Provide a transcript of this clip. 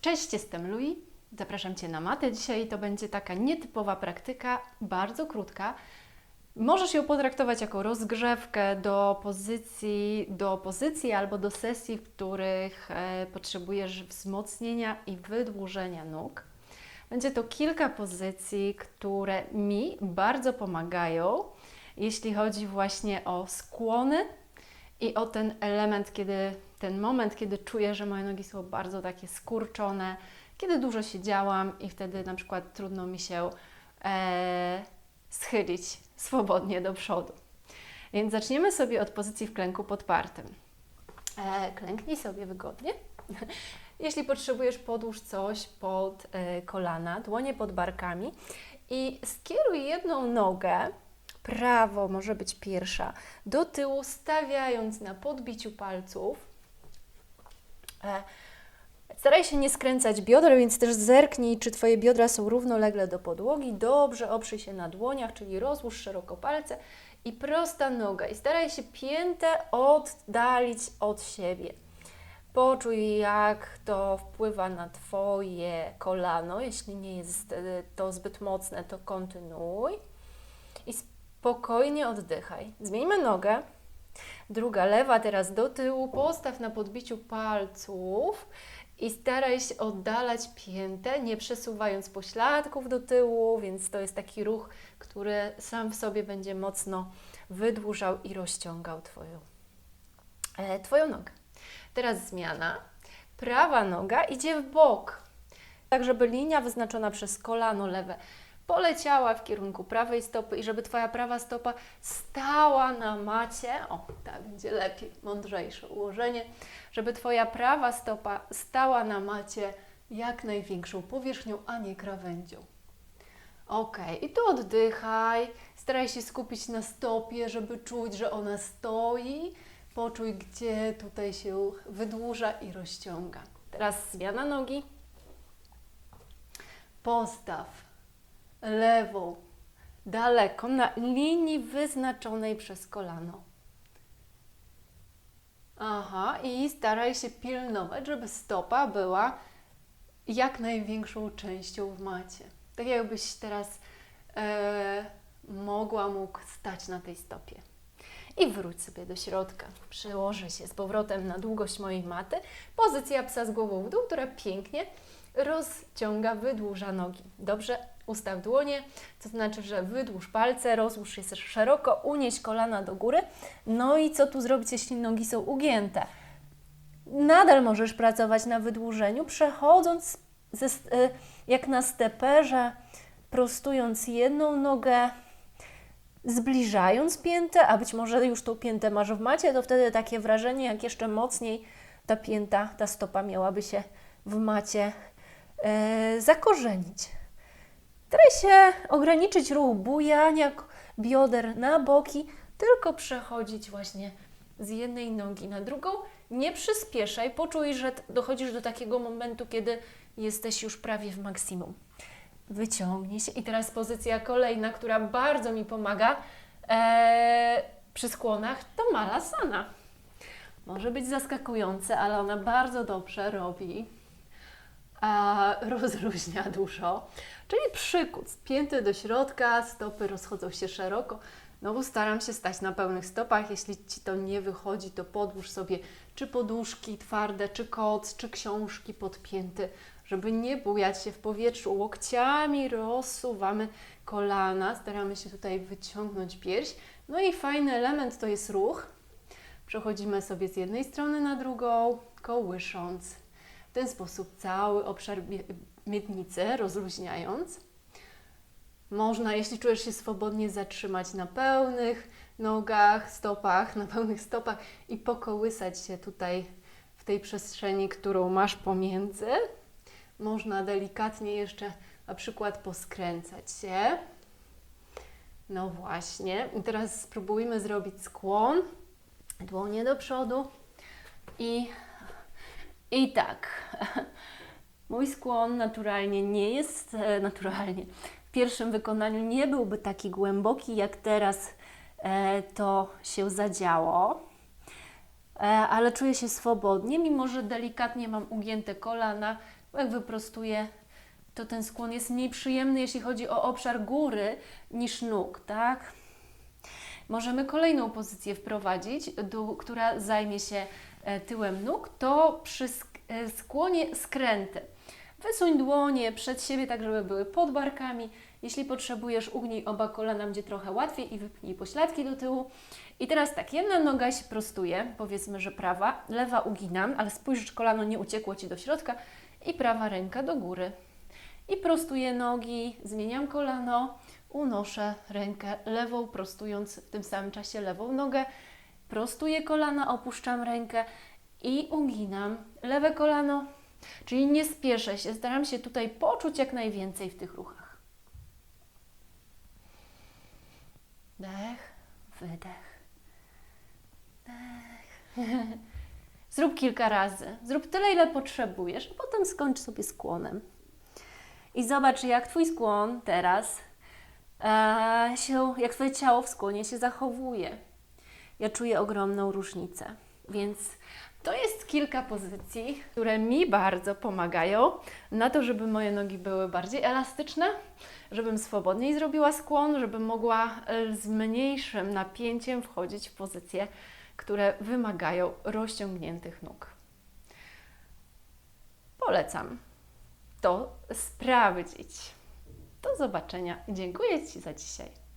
Cześć, jestem Louis. Zapraszam Cię na matę. Dzisiaj to będzie taka nietypowa praktyka, bardzo krótka. Możesz ją potraktować jako rozgrzewkę do pozycji, do pozycji albo do sesji, w których e, potrzebujesz wzmocnienia i wydłużenia nóg. Będzie to kilka pozycji, które mi bardzo pomagają, jeśli chodzi właśnie o skłony i o ten element, kiedy ten moment, kiedy czuję, że moje nogi są bardzo takie skurczone, kiedy dużo siedziałam i wtedy na przykład trudno mi się e, schylić swobodnie do przodu. Więc zaczniemy sobie od pozycji w klęku podpartym. E, klęknij sobie wygodnie. Jeśli potrzebujesz, podłóż coś pod e, kolana, dłonie pod barkami i skieruj jedną nogę, prawo może być pierwsza, do tyłu, stawiając na podbiciu palców. E, Staraj się nie skręcać bioder, więc też zerknij, czy Twoje biodra są równolegle do podłogi. Dobrze oprzyj się na dłoniach, czyli rozłóż szeroko palce i prosta noga. I staraj się piętę oddalić od siebie. Poczuj, jak to wpływa na Twoje kolano. Jeśli nie jest to zbyt mocne, to kontynuuj. I spokojnie oddychaj. Zmieńmy nogę. Druga, lewa teraz do tyłu. Postaw na podbiciu palców i staraj się oddalać piętę, nie przesuwając pośladków do tyłu, więc to jest taki ruch, który sam w sobie będzie mocno wydłużał i rozciągał Twoją, e, twoją nogę. Teraz zmiana. Prawa noga idzie w bok, tak żeby linia wyznaczona przez kolano lewe poleciała w kierunku prawej stopy i żeby Twoja prawa stopa stała na macie. O, tak będzie lepiej, mądrzejsze ułożenie. Żeby Twoja prawa stopa stała na macie jak największą powierzchnią, a nie krawędzią. Ok, i tu oddychaj. Staraj się skupić na stopie, żeby czuć, że ona stoi. Poczuj, gdzie tutaj się wydłuża i rozciąga. Teraz zmiana nogi. Postaw lewą daleko na linii wyznaczonej przez kolano. Aha, i staraj się pilnować, żeby stopa była jak największą częścią w macie. Tak jakbyś teraz e, mogła, mógł stać na tej stopie. I wróć sobie do środka. Przełożę się z powrotem na długość mojej maty. Pozycja psa z głową w dół, która pięknie rozciąga, wydłuża nogi. Dobrze, ustaw dłonie, to znaczy, że wydłuż palce, rozłóż je szeroko, unieś kolana do góry. No i co tu zrobić, jeśli nogi są ugięte? Nadal możesz pracować na wydłużeniu, przechodząc ze, y, jak na steperze, prostując jedną nogę, zbliżając piętę, a być może już tą piętę masz w macie, to wtedy takie wrażenie, jak jeszcze mocniej ta pięta, ta stopa miałaby się w macie zakorzenić. Staraj się ograniczyć ruch bujania bioder na boki, tylko przechodzić właśnie z jednej nogi na drugą. Nie przyspieszaj, poczuj, że dochodzisz do takiego momentu, kiedy jesteś już prawie w maksimum. Wyciągnij się. I teraz pozycja kolejna, która bardzo mi pomaga e, przy skłonach, to malasana. Może być zaskakujące, ale ona bardzo dobrze robi rozluźnia dużo, czyli przykuc, pięty do środka, stopy rozchodzą się szeroko. Znowu staram się stać na pełnych stopach. Jeśli Ci to nie wychodzi, to podłóż sobie czy poduszki twarde, czy koc, czy książki podpięty, żeby nie bujać się w powietrzu. Łokciami rozsuwamy kolana, staramy się tutaj wyciągnąć pierś. No i fajny element to jest ruch. Przechodzimy sobie z jednej strony na drugą, kołysząc. Ten sposób cały obszar miednicy rozluźniając. Można, jeśli czujesz się swobodnie, zatrzymać na pełnych nogach, stopach, na pełnych stopach i pokołysać się tutaj w tej przestrzeni, którą masz pomiędzy. Można delikatnie jeszcze na przykład poskręcać się. No właśnie. I teraz spróbujmy zrobić skłon. Dłonie do przodu i i tak, mój skłon naturalnie nie jest e, naturalnie. W pierwszym wykonaniu nie byłby taki głęboki, jak teraz e, to się zadziało. e, ale czuję się swobodnie, mimo że delikatnie mam ugięte kolana, jak wyprostuję, to ten skłon jest mniej przyjemny, jeśli chodzi o obszar góry niż nóg, tak? Możemy kolejną pozycję wprowadzić, do, która zajmie się tyłem nóg, to przy skłonie skręty. Wysuń dłonie przed siebie, tak żeby były pod barkami. Jeśli potrzebujesz, ugnij oba kolana, będzie trochę łatwiej i wypnij pośladki do tyłu. I teraz tak, jedna noga się prostuje, powiedzmy, że prawa, lewa uginam, ale spójrz, czy kolano nie uciekło Ci do środka i prawa ręka do góry. I prostuję nogi, zmieniam kolano, unoszę rękę lewą, prostując w tym samym czasie lewą nogę, prostuję kolana, opuszczam rękę i uginam lewe kolano, czyli nie spieszę się, staram się tutaj poczuć jak najwięcej w tych ruchach. Dech, wydech, dech. Zrób kilka razy. Zrób tyle, ile potrzebujesz, a potem skończ sobie skłonem. I zobacz, jak Twój skłon teraz e, się, jak Twoje ciało w skłonie się zachowuje. Ja czuję ogromną różnicę. Więc to jest kilka pozycji, które mi bardzo pomagają na to, żeby moje nogi były bardziej elastyczne, żebym swobodniej zrobiła skłon, żebym mogła e, z mniejszym napięciem wchodzić w pozycje, które wymagają rozciągniętych nóg. Polecam to sprawdzić. Do zobaczenia. Dziękuję Ci za dzisiaj.